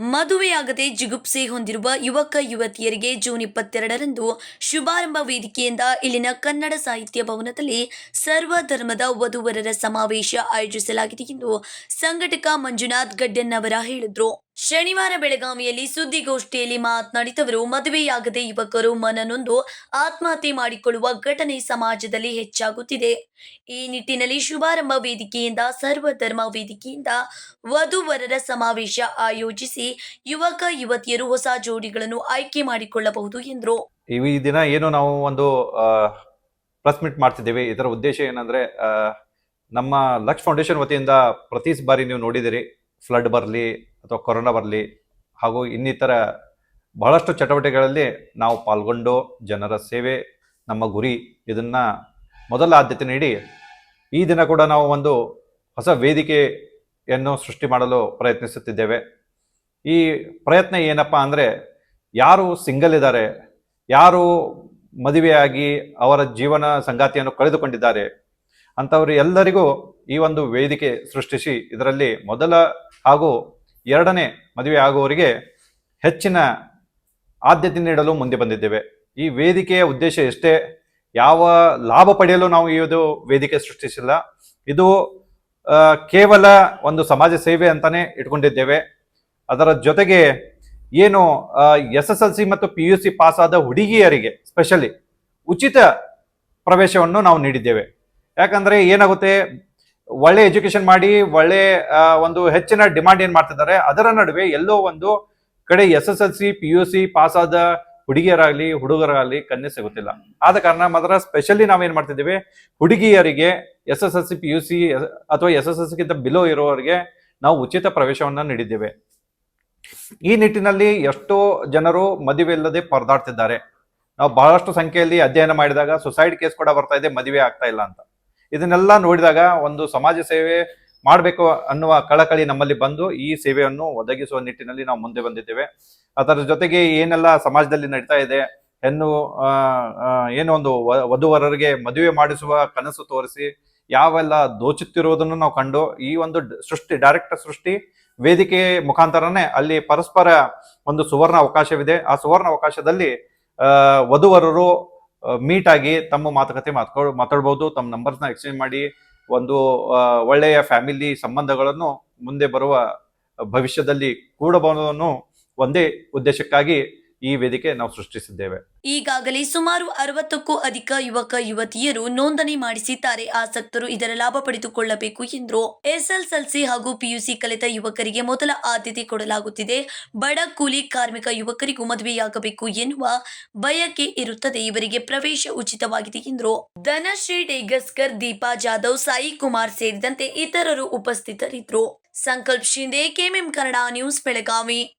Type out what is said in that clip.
ಮದುವೆಯಾಗದೆ ಜಿಗುಪ್ಸೆ ಹೊಂದಿರುವ ಯುವಕ ಯುವತಿಯರಿಗೆ ಜೂನ್ ಇಪ್ಪತ್ತೆರಡರಂದು ಶುಭಾರಂಭ ವೇದಿಕೆಯಿಂದ ಇಲ್ಲಿನ ಕನ್ನಡ ಸಾಹಿತ್ಯ ಭವನದಲ್ಲಿ ಸರ್ವ ಧರ್ಮದ ವಧುವರರ ಸಮಾವೇಶ ಆಯೋಜಿಸಲಾಗಿದೆ ಎಂದು ಸಂಘಟಕ ಮಂಜುನಾಥ್ ಗಡ್ಡನ್ನವರ ಹೇಳಿದ್ರು. ಶನಿವಾರ ಬೆಳಗಾವಿಯಲ್ಲಿ ಸುದ್ದಿಗೋಷ್ಠಿಯಲ್ಲಿ ಮಾತನಾಡಿದವರು, ಮದುವೆಯಾಗದೆ ಯುವಕರು ಮನನೊಂದು ಆತ್ಮಹತ್ಯೆ ಮಾಡಿಕೊಳ್ಳುವ ಘಟನೆ ಸಮಾಜದಲ್ಲಿ ಹೆಚ್ಚಾಗುತ್ತಿದೆ. ಈ ನಿಟ್ಟಿನಲ್ಲಿ ಶುಭಾರಂಭ ವೇದಿಕೆಯಿಂದ, ಸರ್ವಧರ್ಮ ವೇದಿಕೆಯಿಂದ ವಧುವರರ ಸಮಾವೇಶ ಆಯೋಜಿಸಿ ಯುವಕ, ಯುವತಿಯರು ಹೊಸ ಜೋಡಿಗಳನ್ನು ಆಯ್ಕೆ ಮಾಡಿಕೊಳ್ಳಬಹುದು ಎಂದರು. ಈ ದಿನ ಏನು ನಾವು ಒಂದು ಪ್ರೆಸ್ ಮೀಟ್ ಮಾಡ್ತಿದ್ದೇವೆ. ಇದರ ಉದ್ದೇಶ ಏನಂದ್ರೆ ನಮ್ಮ ಲಕ್ಷ ಫೌಂಡೇಶನ್ ವತಿಯಿಂದ ಪ್ರತಿ ಬಾರಿ ನೀವು ನೋಡಿದಿರಿ ಫ್ಲಡ್ ಬರಲಿ ಅಥವಾ ಕೊರೋನಾ ಬರಲಿ ಹಾಗೂ ಇನ್ನಿತರ ಬಹಳಷ್ಟು ಚಟುವಟಿಕೆಗಳಲ್ಲಿ ನಾವು ಪಾಲ್ಗೊಂಡು ಜನರ ಸೇವೆ, ನಮ್ಮ ಗುರಿ ಇದನ್ನು ಮೊದಲ ಆದ್ಯತೆ ನೀಡಿ ಈ ದಿನ ಕೂಡ ನಾವು ಒಂದು ಹೊಸ ವೇದಿಕೆಯನ್ನು ಸೃಷ್ಟಿ ಮಾಡಲು ಪ್ರಯತ್ನಿಸುತ್ತಿದ್ದೇವೆ. ಈ ಪ್ರಯತ್ನ ಏನಪ್ಪ ಅಂದರೆ ಯಾರು ಸಿಂಗಲ್ ಇದ್ದಾರೆ, ಯಾರು ಮದುವೆಯಾಗಿ ಅವರ ಜೀವನ ಸಂಗಾತಿಯನ್ನು ಕಳೆದುಕೊಂಡಿದ್ದಾರೆ ಅಂಥವರು ಎಲ್ಲರಿಗೂ ಈ ಒಂದು ವೇದಿಕೆ ಸೃಷ್ಟಿಸಿ ಇದರಲ್ಲಿ ಮೊದಲ ಹಾಗೂ ಎರಡನೇ ಮದುವೆ ಆಗುವವರಿಗೆ ಹೆಚ್ಚಿನ ಆದ್ಯತೆ ನೀಡಲು ಮುಂದೆ ಬಂದಿದ್ದೇವೆ. ಈ ವೇದಿಕೆಯ ಉದ್ದೇಶ ಎಷ್ಟೇ ಯಾವ ಲಾಭ ಪಡೆಯಲು ನಾವು ಒಂದು ವೇದಿಕೆ ಸೃಷ್ಟಿಸಿಲ್ಲ. ಇದು ಕೇವಲ ಒಂದು ಸಮಾಜ ಸೇವೆ ಅಂತಾನೆ ಇಟ್ಕೊಂಡಿದ್ದೇವೆ. ಅದರ ಜೊತೆಗೆ ಏನು ಎಸ್ ಎಸ್ ಎಲ್ ಸಿ ಮತ್ತು ಪಿ ಯು ಸಿ ಪಾಸ್ ಆದ ಹುಡುಗಿಯರಿಗೆ ಸ್ಪೆಷಲಿ ಉಚಿತ ಪ್ರವೇಶವನ್ನು ನಾವು ನೀಡಿದ್ದೇವೆ. ಯಾಕಂದ್ರೆ ಏನಾಗುತ್ತೆ ಒಳ್ಳೆ ಎಜುಕೇಶನ್ ಮಾಡಿ, ಒಳ್ಳೆ ಒಂದು ಹೆಚ್ಚಿನ ಡಿಮಾಂಡ್ ಏನ್ ಮಾಡ್ತಿದ್ದಾರೆ, ಅದರ ನಡುವೆ ಎಲ್ಲೋ ಒಂದು ಕಡೆ S S L C, P U C pass ಆದ ಹುಡುಗಿಯರಾಗ್ಲಿ, ಹುಡುಗರಾಗ್ಲಿ ಕನ್ನೆ ಸಿಗುತ್ತಿಲ್ಲ. ಆದ ಕಾರಣ ಮಾತ್ರ ಸ್ಪೆಷಲಿ ನಾವೇನ್ ಮಾಡ್ತಿದ್ದೀವಿ, ಹುಡುಗಿಯರಿಗೆ S S L C, P U C, ಅಥವಾ ಎಸ್ ಎಸ್ ಎಲ್ ಸಿಗಿಂತ ಬಿಲೋ ಇರೋರಿಗೆ ನಾವು ಉಚಿತ ಪ್ರವೇಶವನ್ನ ನೀಡಿದ್ದೇವೆ. ಈ ನಿಟ್ಟಿನಲ್ಲಿ ಎಷ್ಟೋ ಜನರು ಮದುವೆ ಇಲ್ಲದೆ ಪರದಾಡ್ತಿದ್ದಾರೆ. ನಾವು ಬಹಳಷ್ಟು ಸಂಖ್ಯೆಯಲ್ಲಿ ಅಧ್ಯಯನ ಮಾಡಿದಾಗ ಸುಸೈಡ್ ಕೇಸ್ ಕೂಡ ಬರ್ತಾ ಇದೆ, ಮದುವೆ ಆಗ್ತಾ ಇಲ್ಲ ಅಂತ. ಇದನ್ನೆಲ್ಲ ನೋಡಿದಾಗ ಒಂದು ಸಮಾಜ ಸೇವೆ ಮಾಡಬೇಕು ಅನ್ನುವ ಕಳಕಳಿ ನಮ್ಮಲ್ಲಿ ಬಂದು ಈ ಸೇವೆಯನ್ನು ಒದಗಿಸುವ ನಿಟ್ಟಿನಲ್ಲಿ ನಾವು ಮುಂದೆ ಬಂದಿದ್ದೇವೆ. ಅದರ ಜೊತೆಗೆ ಏನೆಲ್ಲ ಸಮಾಜದಲ್ಲಿ ನಡೀತಾ ಇದೆ ಹೆಣ್ಣು ಏನೋ ಒಂದು ವಧುವರರಿಗೆ ಮದುವೆ ಮಾಡಿಸುವ ಕನಸು ತೋರಿಸಿ ಯಾವೆಲ್ಲ ದೋಚುತ್ತಿರುವುದನ್ನು ನಾವು ಕಂಡು ಈ ಒಂದು ಸೃಷ್ಟಿ, ಡೈರೆಕ್ಟ್ ಸೃಷ್ಟಿ ವೇದಿಕೆ ಮುಖಾಂತರನೇ ಅಲ್ಲಿ ಪರಸ್ಪರ ಒಂದು ಸುವರ್ಣ ಅವಕಾಶವಿದೆ. ಆ ಸುವರ್ಣ ಅವಕಾಶದಲ್ಲಿ ವಧುವರರು ಮೀಟ್ ಆಗಿ ತಮ್ಮ ಮಾತುಕತೆ ಮಾತ್ಕೊ, ಮಾತಾಡ್ಬೋದು, ತಮ್ಮ ನಂಬರ್ಸ್ನ ಎಕ್ಸ್ಚೇಂಜ್ ಮಾಡಿ ಒಂದು ಒಳ್ಳೆಯ ಫ್ಯಾಮಿಲಿ ಸಂಬಂಧಗಳನ್ನು ಮುಂದೆ ಬರುವ ಭವಿಷ್ಯದಲ್ಲಿ ಕೂಡಬಹುದನ್ನು ಒಂದೇ ಉದ್ದೇಶಕ್ಕಾಗಿ ಈ ವೇದಿಕೆ ನಾವು ಸೃಷ್ಟಿಸಿದ್ದೇವೆ. ಈಗಾಗಲೇ ಸುಮಾರು ಅರವತ್ತಕ್ಕೂ ಅಧಿಕ ಯುವಕ, ಯುವತಿಯರು ನೋಂದಣಿ ಮಾಡಿಸಿದ್ದಾರೆ. ಆಸಕ್ತರು ಇದರ ಲಾಭ ಪಡೆದುಕೊಳ್ಳಬೇಕು ಎಂದರು. ಎಸ್ಎಸ್ಎಲ್ಸಿ ಹಾಗೂ ಪಿಯುಸಿ ಕಲಿತ ಯುವಕರಿಗೆ ಮೊದಲ ಆದ್ಯತೆ ಕೊಡಲಾಗುತ್ತಿದೆ. ಬಡ ಕೂಲಿ ಕಾರ್ಮಿಕ ಯುವಕರಿಗೂ ಮದುವೆಯಾಗಬೇಕು ಎನ್ನುವ ಬಯಕೆ ಇರುತ್ತದೆ. ಇವರಿಗೆ ಪ್ರವೇಶ ಉಚಿತವಾಗಿದೆ ಎಂದರು. ಧನಶ್ರೀ ಡೇಗಸ್ಕರ್, ದೀಪಾ ಜಾಧವ್, ಸಾಯಿ ಕುಮಾರ್ ಸೇರಿದಂತೆ ಇತರರು ಉಪಸ್ಥಿತರಿದ್ದರು. Sankalp Shinde KMM Kannada news, Belagavi.